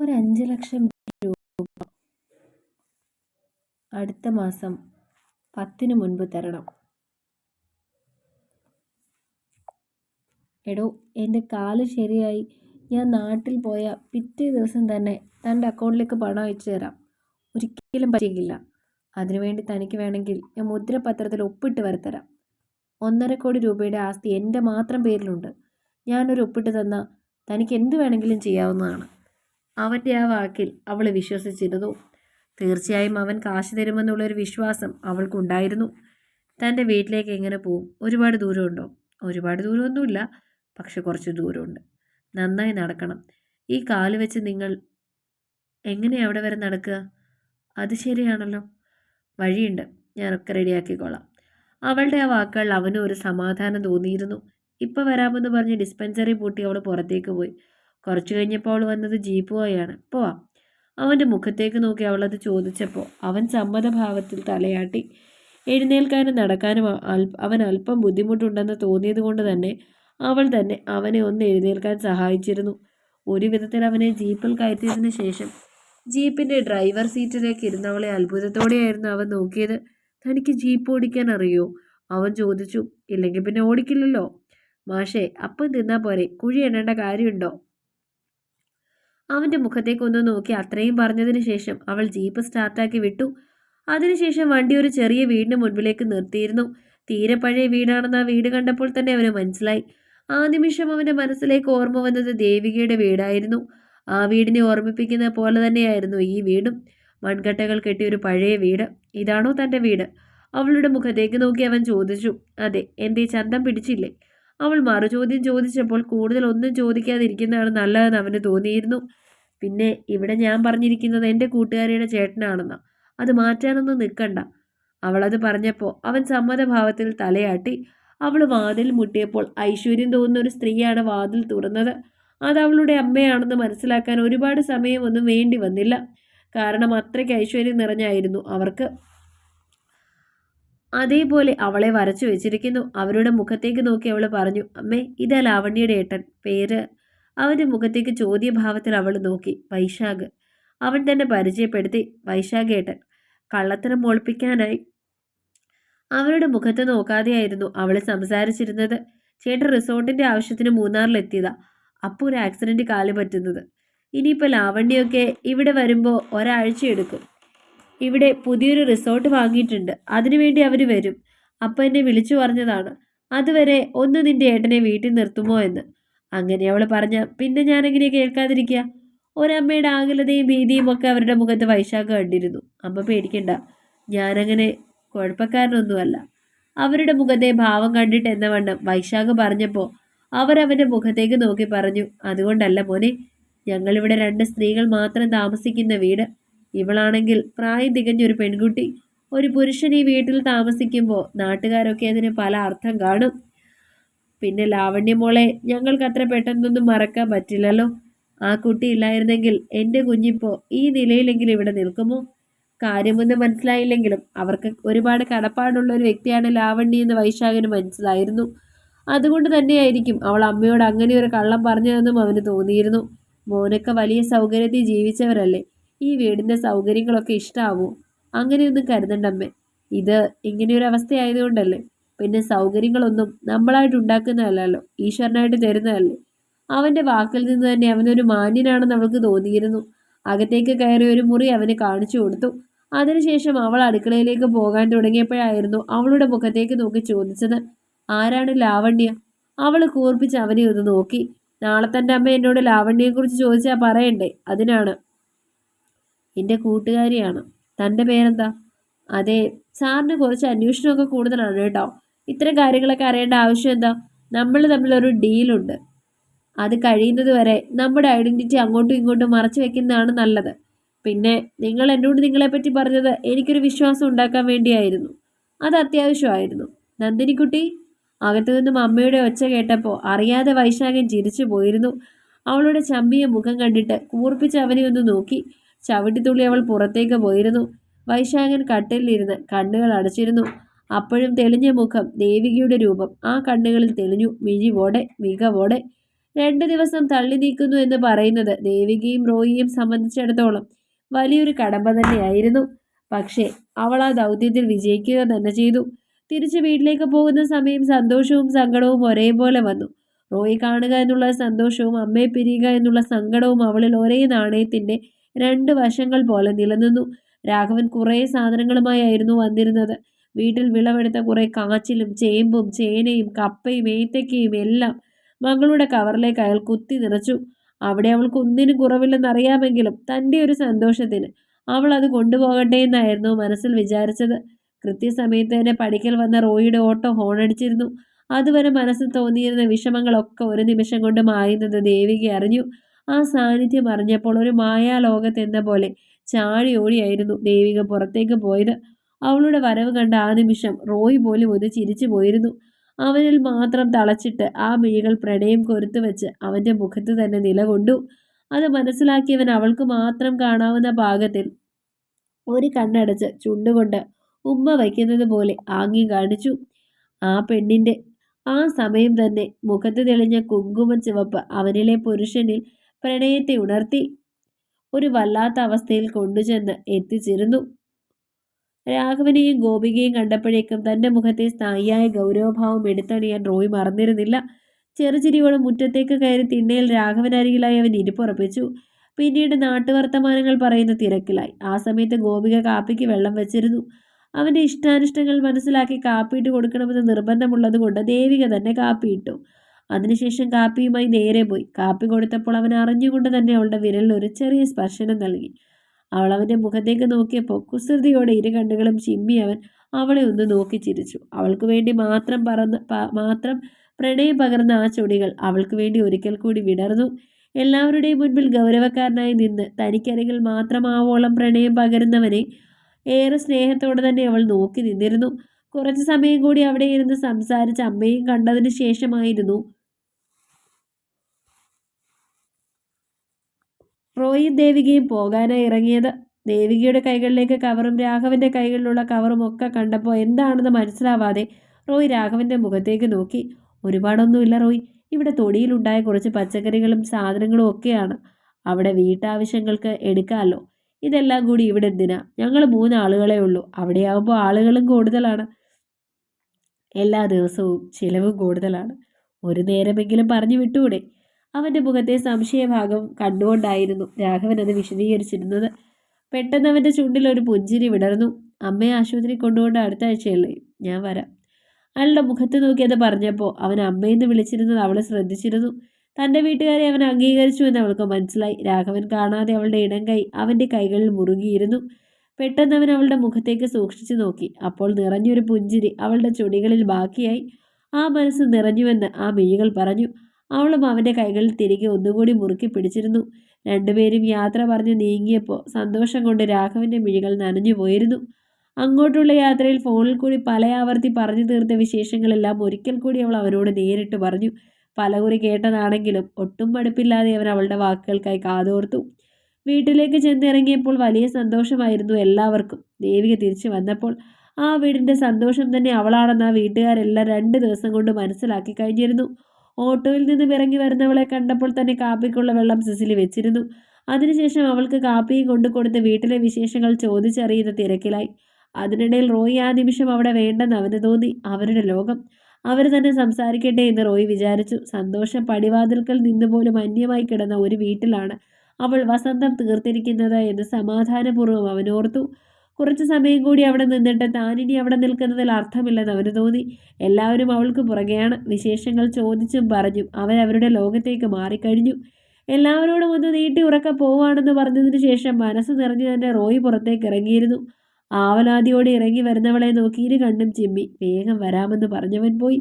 ഒരു അഞ്ച് ലക്ഷം രൂപ. അടുത്ത മാസം പത്തിന് മുൻപ് തരണം. എടോ എന്റെ കാൽ ശരിയായി. ഞാൻ നാട്ടിൽ പോയ പിറ്റേ ദിവസം തന്നെ തന്റെ അക്കൗണ്ടിലേക്ക് പണം അയച്ചു തരാം. ഒരിക്കലും പറ്റിയില്ല അതിനുവേണ്ടി തനിക്ക് വേണമെങ്കിൽ ഞാൻ മുദ്രപത്രത്തിൽ ഒപ്പിട്ട് വരത്തരാം. ഒന്നര കോടി രൂപയുടെ ആസ്തി എന്റെ മാത്രം പേരിലുണ്ട്. ഞാനൊരു ഒപ്പിട്ട് തന്നാൽ തനിക്ക് എന്ത് വേണമെങ്കിലും ചെയ്യാവുന്നതാണ്. അവന്റെ ആ വാക്കിൽ അവൾ വിശ്വസിച്ചിരുന്നു. തീർച്ചയായും അവൻ കാശ് തരുമെന്നുള്ളൊരു വിശ്വാസം അവൾക്കുണ്ടായിരുന്നു. തന്റെ വീട്ടിലേക്ക് എങ്ങനെ പോവും? ഒരുപാട് ദൂരമുണ്ടോ? ഒരുപാട് ദൂരമൊന്നുമില്ല പക്ഷെ കുറച്ച് ദൂരമുണ്ട്. നന്നായി നടക്കണം. ഈ കാൽ വെച്ച് നിങ്ങൾ എങ്ങനെ അവിടെ വരെ നടക്കുക? അത് ശരിയാണല്ലോ. വഴിയുണ്ട്. ഞാനൊക്കെ റെഡിയാക്കിക്കോളാം. അവളുടെ ആ വാക്കുകൾ അവനും ഒരു സമാധാനം തോന്നിയിരുന്നു. ഇപ്പം വരാമെന്ന് പറഞ്ഞ് ഡിസ്പെൻസറി പൂട്ടി അവൾ പുറത്തേക്ക് പോയി. കുറച്ചു കഴിഞ്ഞപ്പോൾ അവൾ വന്നത് ജീപ്പുമായാണ് പോവാം അവന്റെ മുഖത്തേക്ക് നോക്കി അവളത് ചോദിച്ചപ്പോൾ അവൻ സമ്മതഭാവത്തിൽ തലയാട്ടി എഴുന്നേൽക്കാനും നടക്കാനും അവൻ അല്പം ബുദ്ധിമുട്ടുണ്ടെന്ന് തോന്നിയത് കൊണ്ട് തന്നെ അവൾ തന്നെ അവനെ ഒന്ന് എഴുന്നേൽക്കാൻ സഹായിച്ചിരുന്നു. ഒരു വിധത്തിൽ അവനെ ജീപ്പിൽ കയറ്റിയതിന് ശേഷം ജീപ്പിന്റെ ഡ്രൈവർ സീറ്റിലേക്ക് ഇരുന്നവളെ അത്ഭുതത്തോടെയായിരുന്നു അവൻ നോക്കിയത്. തനിക്ക് ജീപ്പ് ഓടിക്കാൻ അറിയോ? അവൻ ചോദിച്ചു. ഇല്ലെങ്കിൽ പിന്നെ ഓടിക്കില്ലല്ലോ. മാഷേ അപ്പം തിന്നാൽ പോരെ. കുഴി എണ്ണേണ്ട കാര്യമുണ്ടോ? അവന്റെ മുഖത്തേക്കൊന്ന് നോക്കി അത്രയും പറഞ്ഞതിന് ശേഷം അവൾ ജീപ്പ് സ്റ്റാർട്ടാക്കി വിട്ടു. അതിനുശേഷം വണ്ടി ഒരു ചെറിയ വീടിന് മുൻപിലേക്ക് നിർത്തിയിരുന്നു. തീരെ പഴയ വീടാണെന്ന് ആ വീട് കണ്ടപ്പോൾ തന്നെ അവന് മനസ്സിലായി. ആ നിമിഷം അവന്റെ മനസ്സിലേക്ക് ഓർമ്മ വന്നത് ദേവികയുടെ വീടായിരുന്നു. ആ വീടിനെ ഓർമ്മിപ്പിക്കുന്ന പോലെ തന്നെയായിരുന്നു ഈ വീടും. മൺകട്ടകൾ കെട്ടിയ ഒരു പഴയ വീട്. ഇതാണോ തന്റെ വീട്? അവളുടെ മുഖത്തേക്ക് നോക്കി അവൻ ചോദിച്ചു. അതെ എന്തേ ചന്തം പിടിച്ചില്ലേ? അവൾ മറുചോദ്യം ചോദിച്ചപ്പോൾ കൂടുതൽ ഒന്നും ചോദിക്കാതിരിക്കുന്നതാണ് നല്ലതെന്ന് അവന് തോന്നിയിരുന്നു. പിന്നെ ഇവിടെ ഞാൻ പറഞ്ഞിരിക്കുന്നത് എന്റെ കൂട്ടുകാരിയുടെ ചേട്ടനാണെന്നാ. അത് മാറ്റാനൊന്നും നിൽക്കണ്ട. അവളത് പറഞ്ഞപ്പോൾ അവൻ സമ്മതഭാവത്തിൽ തലയാട്ടി. അവൾ വാതിൽ മുട്ടിയപ്പോൾ ഐശ്വര്യം തോന്നുന്ന ഒരു സ്ത്രീയാണ് വാതിൽ തുറന്നത്. അത് അവളുടെ അമ്മയാണെന്ന് മനസ്സിലാക്കാൻ ഒരുപാട് സമയമൊന്നും വേണ്ടി വന്നില്ല. കാരണം അത്രയ്ക്ക് ഐശ്വര്യം നിറഞ്ഞായിരുന്നു അവർക്ക്. അതേപോലെ അവളെ വരച്ചു വെച്ചിരിക്കുന്നു. അവരുടെ മുഖത്തേക്ക് നോക്കി അവൾ പറഞ്ഞു അമ്മേ ഇതാ ലാവണ്യയുടെ ഏട്ടൻ. പേര് അവന്റെ മുഖത്തേക്ക് ചോദ്യഭാവത്തിൽ അവൾ നോക്കി. വൈശാഖ്. അവൻ തന്നെ പരിചയപ്പെടുത്തി വൈശാഖ് ഏട്ടൻ കള്ളത്തരം ഒളിപ്പിക്കാനായി അവരുടെ മുഖത്ത് നോക്കാതെയായിരുന്നു അവൾ സംസാരിച്ചിരുന്നത്. ചേട്ടൻ റിസോർട്ടിന്റെ ആവശ്യത്തിന് മൂന്നാറിലെത്തിയതാ. അപ്പോൾ ഒരു ആക്സിഡന്റ് കാൽ പറ്റുന്നത്. ഇനിയിപ്പോൾ ലാവണ്യൊക്കെ ഇവിടെ വരുമ്പോൾ ഒരാഴ്ച എടുക്കും ഇവിടെ പുതിയൊരു റിസോർട്ട് വാങ്ങിയിട്ടുണ്ട്. അതിനുവേണ്ടി അവർ വരും. അപ്പം എന്നെ വിളിച്ചു പറഞ്ഞതാണ്. അതുവരെ ഒന്ന് നിന്റെ ഏട്ടനെ വീട്ടിൽ നിർത്തുമോ എന്ന്. അങ്ങനെ അവൾ പറഞ്ഞ പിന്നെ ഞാനെങ്ങനെ കേൾക്കാതിരിക്കുക ഒരമ്മയുടെ ആകുലതയും ഭീതിയും ഒക്കെ അവരുടെ മുഖത്ത് വൈശാഖ കണ്ടിരുന്നു. അമ്മ പേടിക്കണ്ട. ഞാനങ്ങനെ കുഴപ്പക്കാരനൊന്നുമല്ല. അവരുടെ മുഖത്തെ ഭാവം കണ്ടിട്ട് എന്ന വണ്ണം വൈശാഖ പറഞ്ഞപ്പോൾ അവരവന്റെ മുഖത്തേക്ക് നോക്കി പറഞ്ഞു അതുകൊണ്ടല്ല മോനെ ഞങ്ങളിവിടെ രണ്ട് സ്ത്രീകൾ മാത്രം താമസിക്കുന്ന വീട്. ഇവളാണെങ്കിൽ പ്രായം തികഞ്ഞൊരു പെൺകുട്ടി. ഒരു പുരുഷൻ ഈ വീട്ടിൽ താമസിക്കുമ്പോൾ നാട്ടുകാരൊക്കെ അതിന് പല അർത്ഥം കാണും. പിന്നെ ലാവണ്യമോളെ ഞങ്ങൾക്ക് അത്ര പെട്ടെന്നൊന്നും മറക്കാൻ പറ്റില്ലല്ലോ. ആ കുട്ടി ഇല്ലായിരുന്നെങ്കിൽ എന്റെ കുഞ്ഞിപ്പോൾ ഈ നിലയിലെങ്കിലും ഇവിടെ നിൽക്കുമോ? കാര്യമൊന്നും മനസ്സിലായില്ലെങ്കിലും അവർക്ക് ഒരുപാട് കടപ്പാടുള്ള ഒരു വ്യക്തിയാണ് ലാവണ്യ എന്ന് വൈശാഖന് മനസ്സിലായിരുന്നു. അതുകൊണ്ട് തന്നെയായിരിക്കും അവൾ അമ്മയോട് അങ്ങനെ ഒരു കള്ളം പറഞ്ഞതെന്നും അവന് തോന്നിയിരുന്നു. മോനൊക്കെ വലിയ സൗകര്യത്തിൽ ജീവിച്ചവരല്ലേ. ഈ വീടിന്റെ സൗകര്യങ്ങളൊക്കെ ഇഷ്ടമാവോ അങ്ങനെയൊന്നും കരുതണ്ടമ്മേ. ഇത് ഇങ്ങനെയൊരു അവസ്ഥയായതുകൊണ്ടല്ലേ പിന്നെ സൗകര്യങ്ങളൊന്നും നമ്മളായിട്ട് ഉണ്ടാക്കുന്നതല്ലല്ലോ. ഈശ്വരനായിട്ട് തരുന്നതല്ലേ. അവന്റെ വാക്കിൽ നിന്ന് തന്നെ അവനൊരു മാന്യനാണെന്ന് അവൾക്ക് തോന്നിയിരുന്നു. അകത്തേക്ക് കയറി ഒരു മുറി അവനെ കാണിച്ചു കൊടുത്തു. അതിനുശേഷം അവൾ അടുക്കളയിലേക്ക് പോകാൻ തുടങ്ങിയപ്പോഴായിരുന്നു അവളുടെ മുഖത്തേക്ക് നോക്കി ചോദിച്ചത് ആരാണ് ലാവണ്യ? അവൾ കൂർപ്പിച്ച് അവനെ ഒന്ന് നോക്കി. നാളെ തന്റെ അമ്മ എന്നോട് ലാവണ്യയെക്കുറിച്ച് ചോദിച്ചാൽ പറയണ്ടേ? അതിനാണ്. എന്റെ കൂട്ടുകാരിയാണ്. തന്റെ പേരെന്താ? അതെ സാറിന് കുറച്ച് അന്വേഷണമൊക്കെ കൂടുതലാണ് കേട്ടോ. ഇത്തരം കാര്യങ്ങളൊക്കെ അറിയേണ്ട ആവശ്യം എന്താ? നമ്മൾ തമ്മിലൊരു ഡീലുണ്ട് അത് കഴിയുന്നത് വരെ നമ്മുടെ ഐഡന്റിറ്റി അങ്ങോട്ടും ഇങ്ങോട്ടും മറച്ചു വെക്കുന്നതാണ് നല്ലത്. പിന്നെ നിങ്ങൾ എന്നോട് നിങ്ങളെപ്പറ്റി പറഞ്ഞത് എനിക്കൊരു വിശ്വാസം ഉണ്ടാക്കാൻ വേണ്ടിയായിരുന്നു. അത് അത്യാവശ്യമായിരുന്നു. നന്ദിനിക്കുട്ടി അകത്തു നിന്നും അമ്മയുടെ ഒച്ച കേട്ടപ്പോൾ അറിയാതെ വൈശാഖൻ ചിരിച്ചു പോയിരുന്നു. അവളുടെ ചമ്മിയ മുഖം കണ്ടിട്ട് കൂർപ്പിച്ച് അവനെ ഒന്ന് നോക്കി. ചവിട്ടിത്തുള്ളി അവൾ പുറത്തേക്ക് പോയിരുന്നു. വൈശാഖൻ കട്ടിലിരുന്ന് കണ്ണുകൾ അടച്ചിരുന്നു. അപ്പോഴും തെളിഞ്ഞ മുഖം ദേവികയുടെ രൂപം. ആ കണ്ണുകളിൽ തെളിഞ്ഞു. മിഴിവോടെ മികവോടെ. രണ്ട് ദിവസം തള്ളി നീക്കുന്നു എന്ന് പറയുന്നത് ദേവികയും റോയിയും സംബന്ധിച്ചിടത്തോളം വലിയൊരു കടമ്പ തന്നെയായിരുന്നു. പക്ഷേ അവൾ ആ ദൗത്യത്തിൽ വിജയിക്കുക തന്നെ ചെയ്തു. തിരിച്ചു വീട്ടിലേക്ക് പോകുന്ന സമയം സന്തോഷവും സങ്കടവും ഒരേപോലെ വന്നു. റോയി കാണുക എന്നുള്ള സന്തോഷവും അമ്മയെ പിരിയുക എന്നുള്ള സങ്കടവും അവളിൽ ഒരേ നാണയത്തിന്റെ രണ്ട് വശങ്ങൾ പോലെ നിലനിന്നു. രാഘവൻ കുറേ സാധനങ്ങളുമായിരുന്നു വന്നിരുന്നത്. വീട്ടിൽ വിളവെടുത്ത കുറെ കാച്ചിലും ചേമ്പും ചേനയും കപ്പയും ഏത്തക്കയും എല്ലാം മകളുടെ കവറിലേക്ക് അയാൾ കുത്തി നിറച്ചു. അവിടെ അവൾക്ക് ഒന്നിനും കുറവില്ലെന്നറിയാമെങ്കിലും തന്റെ ഒരു സന്തോഷത്തിന് അവൾ അത് കൊണ്ടുപോകട്ടെ എന്നായിരുന്നു മനസ്സിൽ വിചാരിച്ചത്. കൃത്യസമയത്ത് തന്നെ പഠിക്കൽ വന്ന റോയിയുടെ ഓട്ടോ ഹോണടിച്ചിരുന്നു. അതുവരെ മനസ്സിൽ തോന്നിയിരുന്ന വിഷമങ്ങളൊക്കെ ഒരു നിമിഷം കൊണ്ട് മായുന്നത് ദേവിക അറിഞ്ഞു. ആ സാന്നിധ്യം അറിഞ്ഞപ്പോൾ ഒരു മായാലോകത്തെന്ന പോലെ ചാടി ഓടിയായിരുന്നു ദേവിക പുറത്തേക്ക് പോയത്. അവളുടെ വരവ് കണ്ട ആ നിമിഷം റോയ് പോലും ഒന്ന് ചിരിച്ചു പോയിരുന്നു. അവനിൽ മാത്രം തളച്ചിട്ട് ആ മിഴികൾ പ്രണയം കൊരുത്തു വെച്ച് അവന്റെ മുഖത്ത് തന്നെ നിലകൊണ്ടു. അത് മനസ്സിലാക്കിയവൻ അവൾക്ക് മാത്രം കാണാവുന്ന പാകത്തിൽ ഒരു കണ്ണടച്ച് ചുണ്ടുകൊണ്ട് ഉമ്മ വയ്ക്കുന്നത് പോലെ ആംഗ്യം കാണിച്ചു. ആ പെണ്ണിന്റെ ആ സമയം തന്നെ മുഖത്ത് തെളിഞ്ഞ കുങ്കുമ ചുവപ്പ് അവനിലെ പുരുഷനിൽ പ്രണയത്തെ ഉണർത്തി. ഒരു വല്ലാത്ത അവസ്ഥയിൽ കൊണ്ടുചെന്ന് എത്തിച്ചിരുന്നു. രാഘവനെയും ഗോപികയും കണ്ടപ്പോഴേക്കും തന്റെ മുഖത്തെ സ്ഥായിയായ ഗൗരവഭാവം എടുത്തണിയാൻ റോയ് മറന്നിരുന്നില്ല. ചെറുചിരിയോടെ മുറ്റത്തേക്ക് കയറി തിണ്ണയിൽ രാഘവനരികിലായി അവൻ ഇരിപ്പുറപ്പിച്ചു. പിന്നീട് നാട്ടുവർത്തമാനങ്ങൾ പറയുന്ന തിരക്കിലായി. ആ സമയത്ത് ഗോപിക കാപ്പിക്ക് വെള്ളം വെച്ചിരുന്നു. അവന്റെ ഇഷ്ടാനിഷ്ടങ്ങൾ മനസ്സിലാക്കി കാപ്പിയിട്ട് കൊടുക്കണമെന്ന് നിർബന്ധമുള്ളത് കൊണ്ട് ദേവിക തന്നെ കാപ്പിയിട്ടു. അതിനുശേഷം കാപ്പിയുമായി നേരെ പോയി. കാപ്പി കൊടുത്തപ്പോൾ അവൻ അറിഞ്ഞുകൊണ്ട് തന്നെ അവളുടെ വിരലിൽ ഒരു ചെറിയ സ്പർശനം നൽകി. അവൾ അവന്റെ മുഖത്തേക്ക് നോക്കിയപ്പോൾ കുസൃതിയോടെ ഇരു കണ്ണുകളും ചിമ്മി അവൻ അവളെ ഒന്ന് നോക്കി ചിരിച്ചു. അവൾക്ക് വേണ്ടി മാത്രം പറന്ന് മാത്രം പ്രണയം പകർന്ന ആ ചൊടികൾ അവൾക്ക് വേണ്ടി ഒരിക്കൽ കൂടി വിടർന്നു. എല്ലാവരുടെയും മുൻപിൽ ഗൗരവക്കാരനായി നിന്ന് തനിക്കരികിൽ മാത്രമാവോളം പ്രണയം പകരുന്നവനെ ഏറെ സ്നേഹത്തോടെ തന്നെ അവൾ നോക്കി നിന്നിരുന്നു. കുറച്ച് സമയം കൂടി അവിടെ ഇരുന്ന് സംസാരിച്ച് അമ്മയും കണ്ടതിന് ശേഷമായിരുന്നു റോയും ദേവികയും പോകാനായി ഇറങ്ങിയത്. ദേവികയുടെ കൈകളിലേക്ക് കവറും രാഘവന്റെ കൈകളിലുള്ള കവറും ഒക്കെ കണ്ടപ്പോൾ എന്താണെന്ന് മനസ്സിലാവാതെ റോയ് രാഘവന്റെ മുഖത്തേക്ക് നോക്കി. ഒരുപാടൊന്നുമില്ല റോയ്. ഇവിടെ തൊടിയിലുണ്ടായ കുറച്ച് പച്ചക്കറികളും സാധനങ്ങളും ഒക്കെയാണ്. അവിടെ വീട്ടാവശ്യങ്ങൾക്ക് എടുക്കാമല്ലോ. ഇതെല്ലാം കൂടി ഇവിടെ എന്തിനാ? ഞങ്ങൾ മൂന്ന് മൂന്നാളുകളെ ഉള്ളൂ. അവിടെയാവുമ്പോൾ ആളുകളും കൂടുതലാണ്. എല്ലാ ദിവസവും ചിലവും കൂടുതലാണ്. ഒരു നേരമെങ്കിലും പറഞ്ഞു വിട്ടുകൂടെ അവന്റെ മുഖത്തെ സംശയഭാഗം കണ്ടുകൊണ്ടായിരുന്നു രാഘവൻ അത് വിശദീകരിച്ചിരുന്നത്. പെട്ടെന്ന് അവന്റെ ചുണ്ടിൽ ഒരു പുഞ്ചിരി വിടർന്നു. അമ്മയെ ആശുപത്രി കൊണ്ടുകൊണ്ട് അടുത്ത ആഴ്ചയല്ലേ? ഞാൻ വരാം. അയാളുടെ മുഖത്ത് നോക്കി അത് പറഞ്ഞപ്പോൾ അവൻ അമ്മയെന്ന് വിളിച്ചിരുന്നത് അവളെ ശ്രദ്ധിച്ചിരുന്നു. തന്റെ വീട്ടുകാരെ അവൻ അംഗീകരിച്ചു എന്ന് അവൾക്ക് മനസ്സിലായി. രാഘവൻ കാണാതെ അവളുടെ ഇടം കൈ അവന്റെ കൈകളിൽ മുറുകിയിരുന്നു. പെട്ടെന്ന് അവൻ അവളുടെ മുഖത്തേക്ക് സൂക്ഷിച്ചു നോക്കി. അപ്പോൾ നിറഞ്ഞൊരു പുഞ്ചിരി അവളുടെ ചുടികളിൽ ബാക്കിയായി. ആ മനസ്സ് നിറഞ്ഞുവെന്ന് ആ മിഴികൾ പറഞ്ഞു. അവളും അവന്റെ കൈകളിൽ തിരികെ ഒന്നുകൂടി മുറുക്കി പിടിച്ചിരുന്നു. രണ്ടുപേരും യാത്ര പറഞ്ഞ് നീങ്ങിയപ്പോൾ സന്തോഷം കൊണ്ട് രാഘവന്റെ മിഴികൾ നനഞ്ഞു പോയിരുന്നു. അങ്ങോട്ടുള്ള യാത്രയിൽ ഫോണിൽ കൂടി പല ആവർത്തി പറഞ്ഞു തീർത്ത വിശേഷങ്ങളെല്ലാം ഒരിക്കൽ കൂടി അവൾ അവരോട് നേരിട്ട് പറഞ്ഞു. പലകുറി കേട്ടതാണെങ്കിലും ഒട്ടും മടുപ്പില്ലാതെ അവൻ അവളുടെ വാക്കുകൾക്കായി കാതോർത്തു. വീട്ടിലേക്ക് ചെന്നിറങ്ങിയപ്പോൾ വലിയ സന്തോഷമായിരുന്നു എല്ലാവർക്കും. ദേവിക തിരിച്ചു വന്നപ്പോൾ ആ വീടിന്റെ സന്തോഷം തന്നെ അവളാണെന്ന് ആ വീട്ടുകാരെല്ലാം രണ്ട് ദിവസം കൊണ്ട് മനസ്സിലാക്കി കഴിഞ്ഞിരുന്നു. ഓട്ടോയിൽ നിന്നും ഇറങ്ങി വരുന്നവളെ കണ്ടപ്പോൾ തന്നെ കാപ്പിക്കുള്ള വെള്ളം സിസിലി വെച്ചിരുന്നു. അതിനുശേഷം അവൾക്ക് കാപ്പിയും കൊണ്ടു കൊടുത്ത് വീട്ടിലെ വിശേഷങ്ങൾ ചോദിച്ചറിയുന്ന തിരക്കിലായി. അതിനിടയിൽ റോയി ആ നിമിഷം അവിടെ വേണ്ടെന്ന് അവന് തോന്നി. അവരുടെ ലോകം. അവർ തന്നെ സംസാരിക്കട്ടെ എന്ന് റോയി വിചാരിച്ചു. സന്തോഷം പടിവാതിൽക്കൽ നിന്നുപോലും അന്യമായി കിടന്ന ഒരു വീട്ടിലാണ് അവൾ വസന്തം തീർത്തിരിക്കുന്നത് എന്ന് സമാധാനപൂർവം അവനോർത്തു. കുറച്ചു സമയം കൂടി അവിടെ നിന്നിട്ട് താനിനി അവിടെ നിൽക്കുന്നതിൽ അർത്ഥമില്ലെന്ന് അവന് തോന്നി. എല്ലാവരും അവൾക്ക് പുറകെയാണ്. വിശേഷങ്ങൾ ചോദിച്ചും പറഞ്ഞും അവരവരുടെ ലോകത്തേക്ക് മാറിക്കഴിഞ്ഞു. എല്ലാവരോടും ഒന്ന് നീട്ടി ഉറക്ക പോവാണെന്ന് പറഞ്ഞതിന് ശേഷം മനസ്സ് നിറഞ്ഞു തന്നെ റോയ് പുറത്തേക്ക് ഇറങ്ങിയിരുന്നു. ആവലാതിയോടെ ഇറങ്ങി വരുന്നവളെ നോക്കി ഇരു കണ്ണും ചിമ്മി. വേഗം വരാമെന്ന് പറഞ്ഞവൻ പോയി.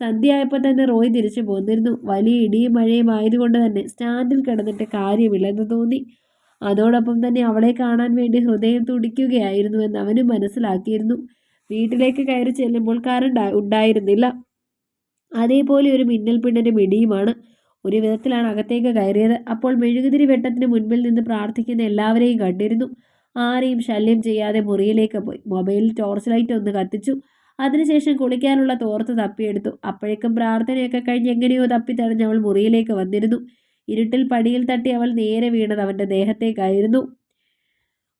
സന്ധ്യയായപ്പോൾ തന്നെ റോയ് തിരിച്ചു പോന്നിരുന്നു. വലിയ ഇടിയും മഴയും ആയതുകൊണ്ട് തന്നെ സ്റ്റാൻഡിൽ കിടന്നിട്ട് കാര്യമില്ലെന്ന് തോന്നി. അതോടൊപ്പം തന്നെ അവളെ കാണാൻ വേണ്ടി ഹൃദയം തുടിക്കുകയായിരുന്നു എന്ന് അവനും മനസ്സിലാക്കിയിരുന്നു. വീട്ടിലേക്ക് കയറി ചെല്ലുമ്പോൾ കറണ്ട് ഉണ്ടായിരുന്നില്ല. അതേപോലെ ഒരു മിന്നൽ പിണ്ണനും ഇടിയുമാണ് ഒരു വിധത്തിലാണ് അകത്തേക്ക് കയറിയത്. അപ്പോൾ മെഴുകുതിരി വെട്ടത്തിന് മുൻപിൽ നിന്ന് പ്രാർത്ഥിക്കുന്ന എല്ലാവരെയും കണ്ടിരുന്നു. ആരെയും ശല്യം ചെയ്യാതെ മുറിയിലേക്ക് പോയി. മൊബൈലിൽ ടോർച്ച് ലൈറ്റ് ഒന്ന് കത്തിച്ചു. അതിനുശേഷം കുളിക്കാനുള്ള തോർത്ത് തപ്പിയെടുത്തു. അപ്പോഴേക്കും പ്രാർത്ഥനയൊക്കെ കഴിഞ്ഞ് എങ്ങനെയോ തപ്പി തടഞ്ഞ് അവൾ മുറിയിലേക്ക് വന്നിരുന്നു. ഇരുട്ടിൽ പടിയിൽ തട്ടി അവൾ നേരെ വീണത് അവന്റെ ദേഹത്തേക്കായിരുന്നു.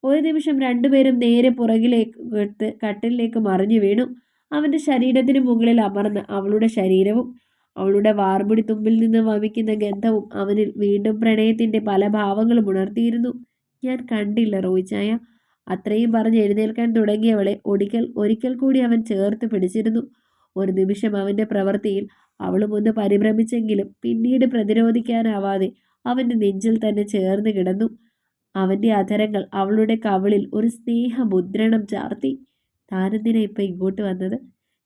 ഒരു നിമിഷം രണ്ടുപേരും നേരെ പുറകിലേക്ക് എടുത്ത് കട്ടിലിലേക്ക് മറിഞ്ഞു വീണു. അവന്റെ ശരീരത്തിന് മുകളിൽ അമർന്ന് അവളുടെ ശരീരവും അവളുടെ വാർമുടി തുമ്പിൽ നിന്ന് വമിക്കുന്ന ഗന്ധവും അവനിൽ വീണ്ടും പ്രണയത്തിന്റെ പല ഭാവങ്ങളും ഉണർത്തിയിരുന്നു. ഞാൻ കണ്ടില്ല റോയിച്ചായ. അത്രയും പറഞ്ഞ് എഴുന്നേൽക്കാൻ തുടങ്ങിയവളെ ഒടിക്കൽ ഒരിക്കൽ കൂടി അവൻ ചേർത്ത് പിടിച്ചിരുന്നു. ഒരു നിമിഷം അവന്റെ പ്രവൃത്തിയിൽ അവളും ഒന്ന് പരിഭ്രമിച്ചെങ്കിലും പിന്നീട് പ്രതിരോധിക്കാനാവാതെ അവന്റെ നെഞ്ചിൽ തന്നെ ചേർന്ന് കിടന്നു. അവന്റെ അധരങ്ങൾ അവളുടെ കവിളിൽ ഒരു സ്നേഹമുദ്രണം ചാർത്തി. താനെന്തിനാ ഇപ്പം ഇങ്ങോട്ട് വന്നത്?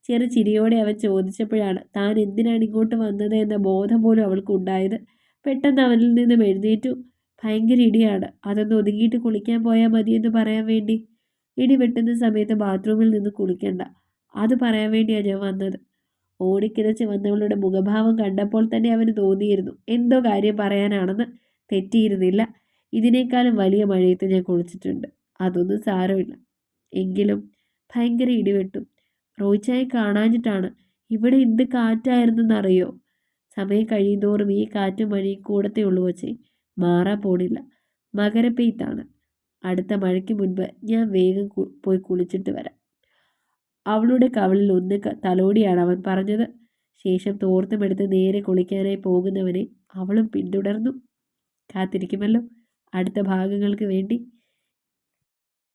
ചെറു ചിരിയോടെ അവൻ ചോദിച്ചപ്പോഴാണ് താൻ എന്തിനാണ് ഇങ്ങോട്ട് വന്നത്? എന്ന ബോധം പോലും അവൾക്ക് ഉണ്ടായത്. പെട്ടെന്ന് അവനിൽ നിന്നും എഴുന്നേറ്റു. ഭയങ്കര ഇടിയാണ്. അതൊന്ന് ഒതുങ്ങിയിട്ട് കുളിക്കാൻ പോയാൽ മതിയെന്ന് പറയാൻ വേണ്ടി? ഇടി വെട്ടുന്ന സമയത്ത് ബാത്റൂമിൽ നിന്ന് കുളിക്കണ്ട. അത് പറയാൻ വേണ്ടിയാണ് ഞാൻ വന്നത്. ഓടിക്കിതച്ച് വന്നവളുടെ മുഖഭാവം കണ്ടപ്പോൾ തന്നെ അവന് തോന്നിയിരുന്നു. എന്തോ കാര്യം പറയാനാണെന്ന് തെറ്റിയിരുന്നില്ല. ഇതിനേക്കാളും വലിയ മഴയത്ത് ഞാൻ കുളിച്ചിട്ടുണ്ട്. അതൊന്നും സാരമില്ല. എങ്കിലും ഭയങ്കര ഇടിവെട്ടും. റോയിച്ചായി കാണാഞ്ഞിട്ടാണ്. ഇവിടെ എന്ത് കാറ്റായിരുന്നെന്നറിയോ? സമയം കഴിയുന്തോറും ഈ കാറ്റും മഴയും കൂടത്തേ ഉള്ളൂ വച്ചേ മാറാൻ പോണില്ല. മകരപ്പെയ്ത്താണ് അടുത്ത മഴയ്ക്ക് മുൻപ് ഞാൻ വേഗം പോയി കുളിച്ചിട്ട് വരാം. അവളുടെ കവളിൽ ഒന്ന് തലോടിയാണ് അവൻ പറഞ്ഞത്. ശേഷം തോർത്തുമെടുത്ത് നേരെ കുളിക്കാനായി പോകുന്നവനെ അവളും പിന്തുടർന്നു. കാത്തിരിക്കുമല്ലോ. അടുത്ത ഭാഗങ്ങൾക്ക് വേണ്ടി